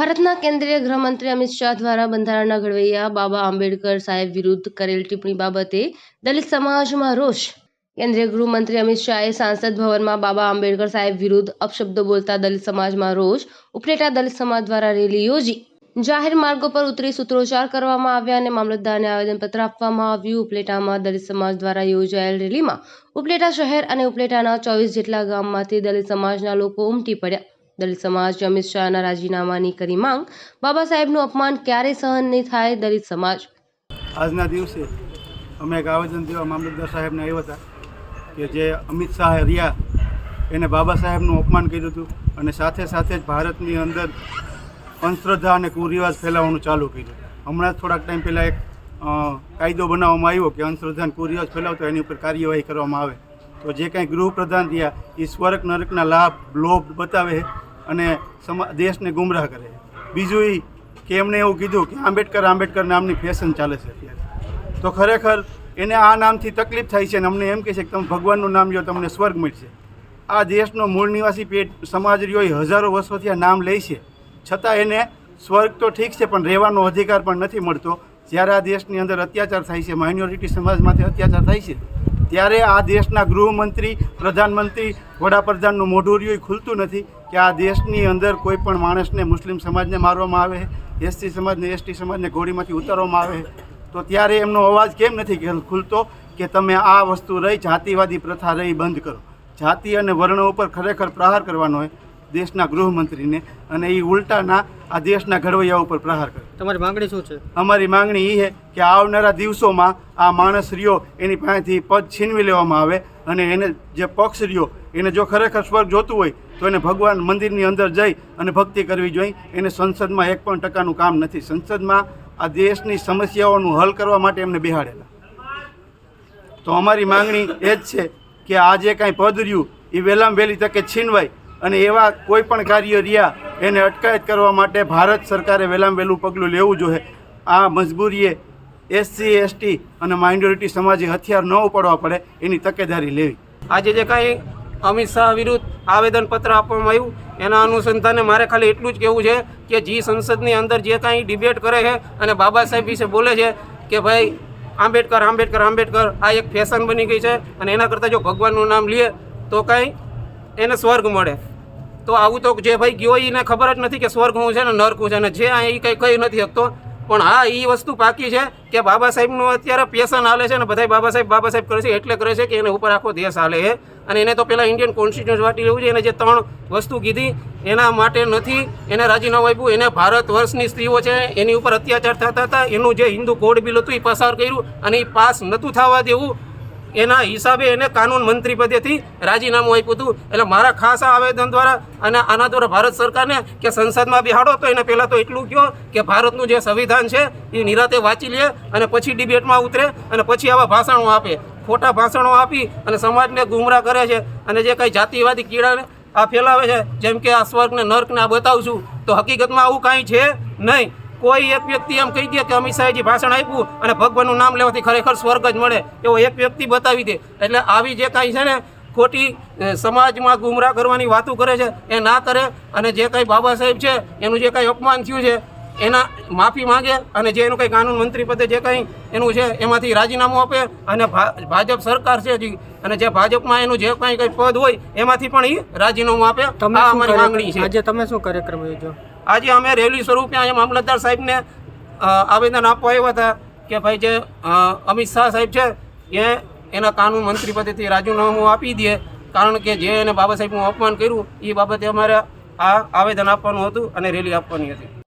ભારતના કેન્દ્રીય ગૃહમંત્રી અમિત શાહ દ્વારા બંધારણના ઘડવૈયા બાબા આંબેડકર સાહેબ વિરુદ્ધ કરેલ ટિપ્પણી બાબતે દલિત સમાજમાં રોષ. કેન્દ્રીય ગૃહમંત્રી અમિત શાહે સાંસદ ભવનમાં બાબા આંબેડકર સાહેબ વિરુદ્ધ અપશબ્દો બોલતા દલિત સમાજમાં રોષ ઉપલેટા દલિત સમાજ દ્વારા રેલી યોજી. જાહેર માર્ગો પર ઉતરી સૂત્રોચ્ચાર કરવામાં આવ્યા અને મામલતદારને આવેદનપત્ર આપવામાં આવ્યું. ઉપલેટામાં દલિત સમાજ દ્વારા યોજાયેલ રેલીમાં ઉપલેટા શહેર અને ઉપલેટાના ચોવીસ જેટલા ગામમાંથી દલિત સમાજના લોકો ઉમટી પડ્યા. દલિત સમાજ અમિત શાહના રાજીનામાની કરી માંગ. બાબા સાહેબનું અપમાન ક્યારે સહન નહીં થાય દલિત સમાજ. આજના દિવસે અમે એક આવેદન દેવા મામલતદાર સાહેબને આવ્યા હતા કે જે અમિત શાહ રહ્યા, એને બાબા સાહેબનું અપમાન કર્યું હતું અને સાથે સાથે જ ભારતની અંદર અંધશ્રદ્ધા અને કુરિવાજ ફેલાવવાનું ચાલુ કર્યું. હમણાં જ થોડાક ટાઈમ પહેલાં એક કાયદો બનાવવામાં આવ્યો કે અંધશ્રદ્ધા અને કુરિવાજ ફેલાવતો એની ઉપર કાર્યવાહી કરવામાં આવે. તો જે કાંઈ ગૃહપ્રધાન રહ્યા એ સ્વર્ગ નરકના લાભ, લોભ બતાવે અને સમા, દેશને ગુમરાહ કરે. બીજું એ કે એમણે એવું કીધું કે આંબેડકર આંબેડકર નામની ફેશન ચાલે છે અત્યારે. તો ખરેખર એને આ નામથી તકલીફ થાય છે અને અમને એમ કહે છે કે તમે ભગવાનનું નામ જો તમને સ્વર્ગ મળશે. આ દેશનો મૂળ નિવાસી પેટ સમાજ રહ્યો હજારો વર્ષોથી આ નામ લે છે. છતાં એને સ્વર્ગ તો ઠીક છે, પણ રહેવાનો અધિકાર પણ નથી મળતો. જ્યારે આ દેશની અંદર અત્યાચાર થાય છે માઇનોરિટી સમાજમાંથી અત્યાચાર થાય છે, ત્યારે આ દેશના ગૃહમંત્રી, પ્રધાનમંત્રી, વડાપ્રધાનનું મોઢું રહ્યું ખુલતું નથી. કે આ દેશની અંદર કોઈ પણ માણસને મુસ્લિમ સમાજને મારવામાં આવે એસટી સમાજને એસટી સમાજને ઘોડીમાંથી ઉતારવામાં આવે તો ત્યારે એમનો અવાજ કેમ નથી ખુલતો કે તમે આ વસ્તુ રહી જાતિવાદી પ્રથા રહી બંધ કરો. જાતિ અને વર્ણ ઉપર ખરેખર પ્રહાર કરવાનો હોય દેશના ગૃહમંત્રીને અને એ ઉલટાના આ દેશના ઘડવૈયા ઉપર પ્રહાર કરે. તમારી માંગણી શું છે? અમારી માંગણી એ છે કે આવનારા દિવસોમાં આ માણસ રહ્યો એની પાસેથી પદ છીનવી લેવામાં આવે અને એને જે પક્ષ રહ્યો એને જો ખરેખર સ્વર્ગ જોતું હોય, તો એને ભગવાન મંદિરની અંદર જઈ અને ભક્તિ કરવી જોઈએ. એને સંસદમાં એક પણ ટકાનું કામ નથી. સંસદમાં આ દેશની સમસ્યાઓનું હલ કરવા માટે એમને બિહાડેલા. તો અમારી માંગણી એ જ છે કે આ જે કાંઈ પદ રહ્યું, એ વહેલામાં વહેલી તકે છીનવાય અને એવા કોઈ પણ કાર્ય રહ્યા, એને અટકાયત કરવા માટે ભારત સરકારે વહેલામાં વહેલું પગલું લેવું જોઈએ. આ મજબૂરીએ એસસી, એસટી અને માઇનોરિટી સમાજે હથિયાર ન ઉપાડવા પડે, એની તકેદારી લેવી. આજે જે કાંઈ અમિત શાહ વિરુદ્ધ આવેદનપત્ર આપવામાં આવ્યું. એના અનુસંધાને મારે ખાલી એટલું જ કહેવું છે કે જી સંસદની અંદર જે કાંઈ ડિબેટ કરે છે અને બાબા સાહેબ વિશે બોલે છે કે ભાઈ આંબેડકર આંબેડકર આંબેડકર, આ એક ફેશન બની ગઈ છે અને એના કરતાં જો ભગવાનનું નામ લે તો કાંઈ એને સ્વર્ગ મળે. તો આવું તો જે ભાઈ ગયો એને ખબર જ નથી કે સ્વર્ગ હું છે ને નર્ક છે ને જે આ એ કંઈ કહી નથી શકતો. પણ હા એ વસ્તુ પાકી છે કે બાબા સાહેબનું અત્યારે પેશન હાલે છે ને બધા બાબા સાહેબ બાબા સાહેબ કરે છે એટલે કરે છે કે એને ઉપર આખો દેશ હાલે છે. અને એને તો પહેલાં ઇન્ડિયન કોન્સ્ટિટ્યુશન વાટી લેવું જોઈએ. એને જે ત્રણ વસ્તુ કીધી, એના માટે નથી, એને રાજીનામું આપ્યું. એને ભારત વર્ષની સ્ત્રીઓ છે, એની ઉપર અત્યાચાર થતા હતા. એનું જે હિન્દુ કોડ બિલ હતું, એ પસાર કર્યું અને એ પાસ નહોતું થવા દેવું. એના હિસાબે એને કાનૂન મંત્રી પદેથી રાજીનામું આપ્યું હતું. એટલે મારા ખાસ આવેદન દ્વારા અને આના દ્વારા ભારત સરકારને કે સંસદમાં બિહાડો તો એને પહેલાં તો એટલું કહો કે ભારતનું જે સંવિધાન છે, એ નિરાતે વાંચી લે અને પછી ડિબેટમાં ઉતરે અને પછી આવા ભાષણો આપે. ખોટા ભાષણો આપી અને સમાજને ગુમરાહ કરે છે અને જે કંઈ જાતિવાદી કીડાને આ ફેલાવે છે, જેમ કે આ સ્વર્ગને નર્કને આ બતાવશું તો હકીકતમાં આવું કાંઈ છે નહીં. કોઈ એક વ્યક્તિ એમ કહી દે કે અમિત શાહજી ભાષણ આપ્યું અને ભગવાનનું નામ લેવાથી ખરેખર સ્વર્ગ જ મળે, એવો એક વ્યક્તિ બતાવી દે. એટલે આવી જે કાંઈ છે ને, ખોટી સમાજમાં ગુમરાહ કરવાની વાતો કરે છે, એ ના કરે. અને જે કાંઈ બાબા સાહેબ છે, એનું જે કાંઈ અપમાન થયું છે એના માફી માંગે અને જે એનું કંઈ કાનૂન મંત્રી પદે જે કંઈ એનું છે એમાંથી રાજીનામું આપે અને ભાજપ સરકાર છે હજી અને જે ભાજપમાં એનું જે કંઈ કંઈ પદ હોય એમાંથી પણ એ રાજીનામું આપે. આ અમારી માંગણી છે. આજે તમે શું કાર્યક્રમ યોજો આજે અમે રેલી સ્વરૂપે અહીંયા મામલતદાર સાહેબને આવેદન આપવા આવ્યા હતા કે ભાઈ જે અમિત શાહ સાહેબ છે એ એના કાનૂન મંત્રી પદેથી રાજીનામું આપી દે. કારણ કે જે એને બાબા સાહેબનું અપમાન કર્યું એ બાબતે અમારે આ આવેદન આપવાનું હતું અને રેલી આપવાની હતી.